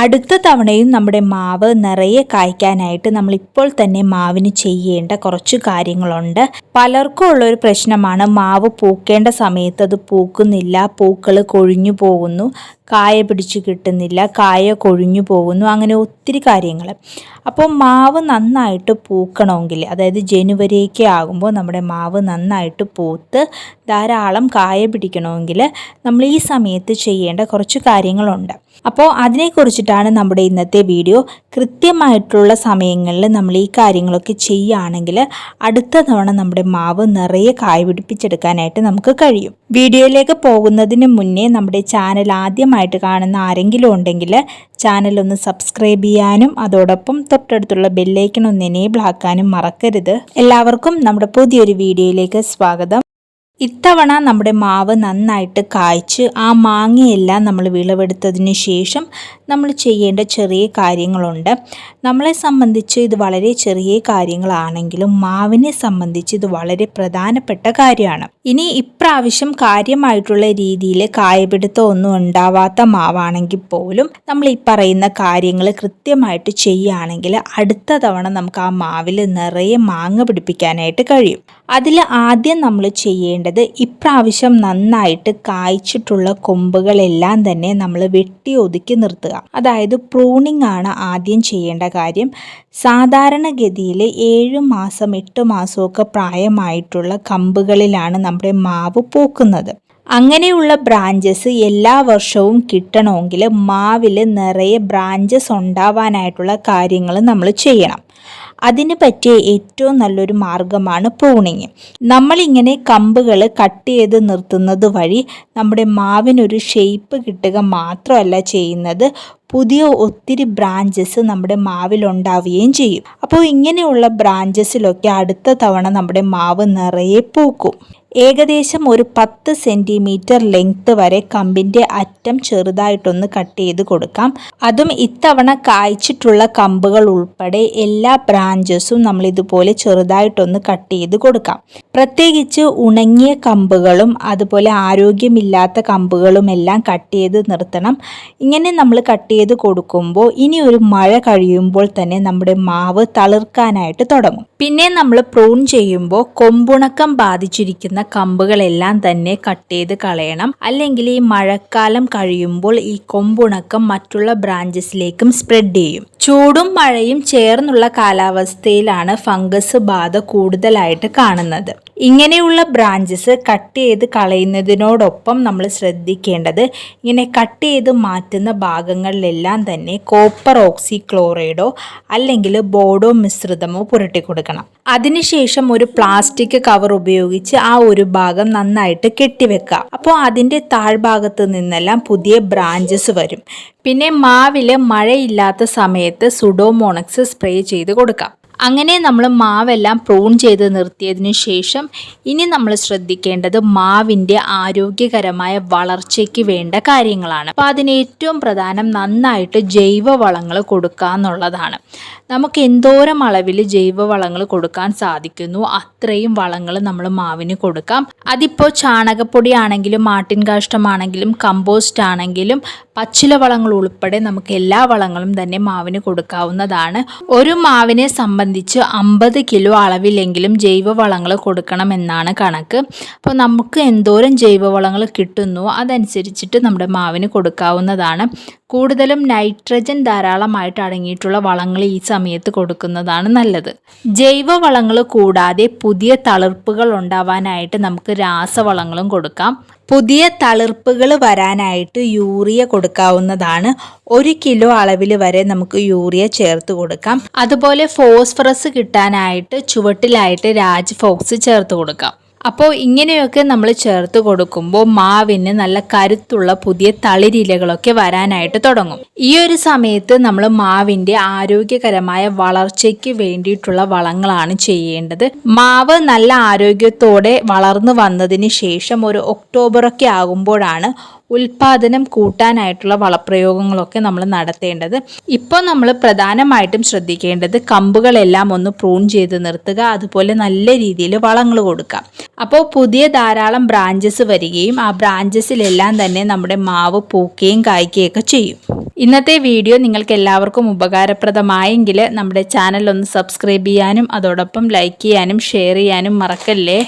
അടുത്ത തവണയും നമ്മുടെ മാവ് നിറയെ കായ്ക്കാനായിട്ട് നമ്മൾ ഇപ്പോൾ തന്നെ മാവിന് ചെയ്യേണ്ട കുറച്ച് കാര്യങ്ങളുണ്ട്. പലർക്കും ഉള്ളൊരു പ്രശ്നമാണ് മാവ് പൂക്കേണ്ട സമയത്ത് അത് പൂക്കുന്നില്ല പൂക്കൾ കൊഴിഞ്ഞു പോകുന്നു. കായ പിടിച്ച് കിട്ടുന്നില്ല കായ കൊഴിഞ്ഞു പോകുന്നു അങ്ങനെ ഒത്തിരി കാര്യങ്ങൾ അപ്പോൾ മാവ് നന്നായിട്ട് പൂക്കണമെങ്കിൽ അതായത് ജനുവരിയൊക്കെ ആകുമ്പോൾ നമ്മുടെ മാവ് നന്നായിട്ട് പൂത്ത് ധാരാളം കായ പിടിക്കണമെങ്കിൽ നമ്മൾ ഈ സമയത്ത് ചെയ്യേണ്ട കുറച്ച് കാര്യങ്ങളുണ്ട്. അപ്പോൾ അതിനെക്കുറിച്ചിട്ടാണ് നമ്മുടെ ഇന്നത്തെ വീഡിയോ. കൃത്യമായിട്ടുള്ള സമയങ്ങളിൽ നമ്മൾ ഈ കാര്യങ്ങളൊക്കെ ചെയ്യുകയാണെങ്കിൽ അടുത്ത തവണ നമ്മുടെ മാവ് നിറയെ കായ പിടിപ്പിച്ചെടുക്കാനായിട്ട് നമുക്ക് കഴിയും. വീഡിയോയിലേക്ക് പോകുന്നതിന് മുന്നേ നമ്മുടെ ചാനൽ ആദ്യമായിട്ട് കാണുന്ന ആരെങ്കിലും ഉണ്ടെങ്കിൽ ചാനൽ ഒന്ന് സബ്സ്ക്രൈബ് ചെയ്യാനും അതോടൊപ്പം തൊട്ടടുത്തുള്ള ബെല്ലൈക്കൺ ഒന്ന് എനേബിൾ ആക്കാനും മറക്കരുത്. എല്ലാവർക്കും നമ്മുടെ പുതിയൊരു വീഡിയോയിലേക്ക് സ്വാഗതം. ഇത്തവണ നമ്മുടെ മാവ് നന്നായിട്ട് കായ്ച്ച് ആ മാങ്ങയെല്ലാം നമ്മൾ വിളവെടുത്തതിന് ശേഷം നമ്മൾ ചെയ്യേണ്ട ചെറിയ കാര്യങ്ങളുണ്ട്. നമ്മളെ സംബന്ധിച്ച് ഇത് വളരെ ചെറിയ കാര്യങ്ങളാണെങ്കിലും മാവിനെ സംബന്ധിച്ച് ഇത് വളരെ പ്രധാനപ്പെട്ട കാര്യമാണ്. ഇനി ഇപ്രാവശ്യം കാര്യമായിട്ടുള്ള രീതിയിൽ കായപിടുത്തം ഒന്നും ഉണ്ടാവാത്ത മാവാണെങ്കിൽ പോലും നമ്മൾ ഈ പറയുന്ന കാര്യങ്ങൾ കൃത്യമായിട്ട് ചെയ്യുകയാണെങ്കിൽ അടുത്ത തവണ നമുക്ക് ആ മാവിൽ നിറയെ മാങ്ങ പിടിപ്പിക്കാനായിട്ട് കഴിയും. അതിൽ ആദ്യം നമ്മൾ ചെയ്യേണ്ടത് ഇപ്രാവശ്യം നന്നായിട്ട് കായ്ച്ചിട്ടുള്ള കൊമ്പുകളെല്ലാം തന്നെ നമ്മൾ വെട്ടി ഒതുക്കി നിർത്തുക. അതായത് പ്രൂണിംഗ് ആണ് ആദ്യം ചെയ്യേണ്ട കാര്യം. സാധാരണഗതിയിൽ ഏഴ് മാസം എട്ട് മാസമൊക്കെ പ്രായമായിട്ടുള്ള കമ്പുകളിലാണ് നമ്മുടെ മാവ് പൂക്കുന്നത്. അങ്ങനെയുള്ള ബ്രാഞ്ചസ് എല്ലാ വർഷവും കിട്ടണമെങ്കിൽ മാവിൽ നിറയെ ബ്രാഞ്ചസ് ഉണ്ടാവാനായിട്ടുള്ള കാര്യങ്ങൾ നമ്മൾ ചെയ്യണം. അതിന് പറ്റിയ ഏറ്റവും നല്ലൊരു മാർഗമാണ് പ്രൂണിങ് നമ്മളിങ്ങനെ കമ്പുകൾ കട്ട് ചെയ്ത് നിർത്തുന്നത് വഴി നമ്മുടെ മാവിനൊരു ഷേപ്പ് കിട്ടുക മാത്രമല്ല ചെയ്യുന്നത്. പുതിയ ഒത്തിരി ബ്രാഞ്ചസ് നമ്മുടെ മാവിലുണ്ടാവുകയും ചെയ്യും. അപ്പോൾ ഇങ്ങനെയുള്ള ബ്രാഞ്ചസിലൊക്കെ അടുത്ത തവണ നമ്മുടെ മാവ് നിറയെ പൂക്കും. ഏകദേശം ഒരു പത്ത് സെന്റിമീറ്റർ ലെങ്ത് വരെ കമ്പിന്റെ അറ്റം ചെറുതായിട്ടൊന്ന് കട്ട് ചെയ്ത് കൊടുക്കാം. അതും ഇത്തവണ കായ്ച്ചിട്ടുള്ള കമ്പുകൾ ഉൾപ്പെടെ എല്ലാ ബ്രാഞ്ചസും നമ്മൾ ഇതുപോലെ ചെറുതായിട്ടൊന്ന് കട്ട് ചെയ്ത് കൊടുക്കാം. പ്രത്യേകിച്ച് ഉണങ്ങിയ കമ്പുകളും അതുപോലെ ആരോഗ്യമില്ലാത്ത കമ്പുകളും എല്ലാം കട്ട് ചെയ്ത് നിർത്തണം. ഇങ്ങനെ നമ്മൾ കട്ട് ചെയ്ത് കൊടുക്കുമ്പോൾ ഇനി ഒരു മഴ കഴിയുമ്പോൾ തന്നെ നമ്മുടെ മാവ് തളിർക്കാനായിട്ട് തുടങ്ങും. പിന്നെ നമ്മൾ പ്രൂൺ ചെയ്യുമ്പോൾ കൊമ്പുണക്കം ബാധിച്ചിരിക്കുന്ന കമ്പുകളെല്ലാം തന്നെ കട്ട് ചെയ്ത് കളയണം. അല്ലെങ്കിൽ ഈ മഴക്കാലം കഴിയുമ്പോൾ ഈ കൊമ്പുണക്കം മറ്റുള്ള ബ്രാഞ്ചസിലേക്കും സ്പ്രെഡ് ചെയ്യും. ചൂടും മഴയും ചേർന്നുള്ള കാലാവസ്ഥയിലാണ് ഫംഗസ് ബാധ കൂടുതലായിട്ട് കാണുന്നത്. ഇങ്ങനെയുള്ള ബ്രാഞ്ചസ് കട്ട് ചെയ്ത് കളയുന്നതിനോടൊപ്പം നമ്മൾ ശ്രദ്ധിക്കേണ്ടത് ഇങ്ങനെ കട്ട് ചെയ്ത് മാറ്റുന്ന ഭാഗങ്ങളിലെല്ലാം തന്നെ കോപ്പർ ഓക്സി ക്ലോറൈഡോ അല്ലെങ്കിൽ ബോഡോ മിശ്രിതമോ പുരട്ടി കൊടുക്കണം. അതിനുശേഷം ഒരു പ്ലാസ്റ്റിക് കവർ ഉപയോഗിച്ച് ആ ഒരു ഭാഗം നന്നായിട്ട് കെട്ടിവെക്കുക. അപ്പോൾ അതിന്റെ താഴ്ഭാഗത്ത് നിന്നെല്ലാം പുതിയ ബ്രാഞ്ചസ് വരും. പിന്നെ മാവിൽ മഴയില്ലാത്ത സമയത്ത് സുഡോമോണക്സ് സ്പ്രേ ചെയ്ത് കൊടുക്കാം. അങ്ങനെ നമ്മൾ മാവെല്ലാം പ്രൂൺ ചെയ്ത് നിർത്തിയതിന് ശേഷം ഇനി നമ്മൾ ശ്രദ്ധിക്കേണ്ടത് മാവിന്റെ ആരോഗ്യകരമായ വളർച്ചയ്ക്ക് വേണ്ട കാര്യങ്ങളാണ്. അപ്പോൾ അതിന് ഏറ്റവും പ്രധാനം നന്നായിട്ട് ജൈവവളങ്ങൾ കൊടുക്കുക എന്നുള്ളതാണ്. നമുക്ക് എന്തോരം അളവിൽ ജൈവവളങ്ങൾ കൊടുക്കാൻ സാധിക്കുന്നു അത്രയും വളങ്ങൾ നമ്മൾ മാവിന് കൊടുക്കാം. അതിപ്പോൾ ചാണകപ്പൊടിയാണെങ്കിലും മാട്ടിൻ കാഷ്ടമാണെങ്കിലും കമ്പോസ്റ്റ് ആണെങ്കിലും പച്ചില വളങ്ങൾ ഉൾപ്പെടെ നമുക്ക് എല്ലാ വളങ്ങളും തന്നെ മാവിന് കൊടുക്കാവുന്നതാണ്. ഒരു മാവിനെ സംബന്ധിച്ച് അമ്പത് കിലോ അളവിലെങ്കിലും ജൈവവളങ്ങൾ കൊടുക്കണമെന്നാണ് കണക്ക്. അപ്പോൾ നമുക്ക് എന്തോരം ജൈവ വളങ്ങൾ കിട്ടുന്നു അതനുസരിച്ചിട്ട് നമ്മുടെ മാവിന് കൊടുക്കാവുന്നതാണ്. കൂടുതലും നൈട്രജൻ ധാരാളമായിട്ട് അടങ്ങിയിട്ടുള്ള വളങ്ങൾ ഈ സമയത്ത് കൊടുക്കുന്നതാണ് നല്ലത്. ജൈവ വളങ്ങൾ കൂടാതെ പുതിയ തളിർപ്പുകൾ ഉണ്ടാവാനായിട്ട് നമുക്ക് രാസവളങ്ങളും കൊടുക്കാം. പുതിയ തളിർപ്പുകൾ വരാനായിട്ട് യൂറിയ കൊടുക്കാവുന്നതാണ്. ഒരു കിലോ അളവിൽ വരെ നമുക്ക് യൂറിയ ചേർത്ത് കൊടുക്കാം. അതുപോലെ ഫോസ്ഫറസ് കിട്ടാനായിട്ട് ചുവട്ടിലായിട്ട് രാജ് ഫോക്സ് ചേർത്ത് കൊടുക്കാം. അപ്പോൾ ഇങ്ങനെയൊക്കെ നമ്മൾ ചേർത്ത് കൊടുക്കുമ്പോൾ മാവിന് നല്ല കരുത്തുള്ള പുതിയ തളിരിലകളൊക്കെ വരാനായിട്ട് തുടങ്ങും. ഈ ഒരു സമയത്ത് നമ്മൾ മാവിന്റെ ആരോഗ്യകരമായ വളർച്ചയ്ക്ക് വേണ്ടിയിട്ടുള്ള വളങ്ങളാണ് ചെയ്യേണ്ടത്. മാവ് നല്ല ആരോഗ്യത്തോടെ വളർന്നു വന്നതിന് ശേഷം ഒരു ഒക്ടോബറൊക്കെ ആകുമ്പോഴാണ് ഉൽപാദനം കൂട്ടാനായിട്ടുള്ള വളപ്രയോഗങ്ങളൊക്കെ നമ്മൾ നടത്തേണ്ടത്. ഇപ്പോൾ നമ്മൾ പ്രധാനമായിട്ടും ശ്രദ്ധിക്കേണ്ടത് കമ്പുകളെല്ലാം ഒന്ന് പ്രൂൺ ചെയ്ത് നിർത്തുക അതുപോലെ നല്ല രീതിയിൽ വളങ്ങൾ കൊടുക്കുക. അപ്പോൾ പുതിയ ധാരാളം ബ്രാഞ്ചസ് വരികയും ആ ബ്രാഞ്ചസിലെല്ലാം തന്നെ നമ്മുടെ മാവ് പൂക്കുകയും കായ്ക്കുകയൊക്കെ ചെയ്യും. ഇന്നത്തെ വീഡിയോ നിങ്ങൾക്ക് എല്ലാവർക്കും ഉപകാരപ്രദമായെങ്കിൽ നമ്മുടെ ചാനൽ ഒന്ന് സബ്സ്ക്രൈബ് ചെയ്യാനും അതോടൊപ്പം ലൈക്ക് ചെയ്യാനും ഷെയർ ചെയ്യാനും മറക്കല്ലേ?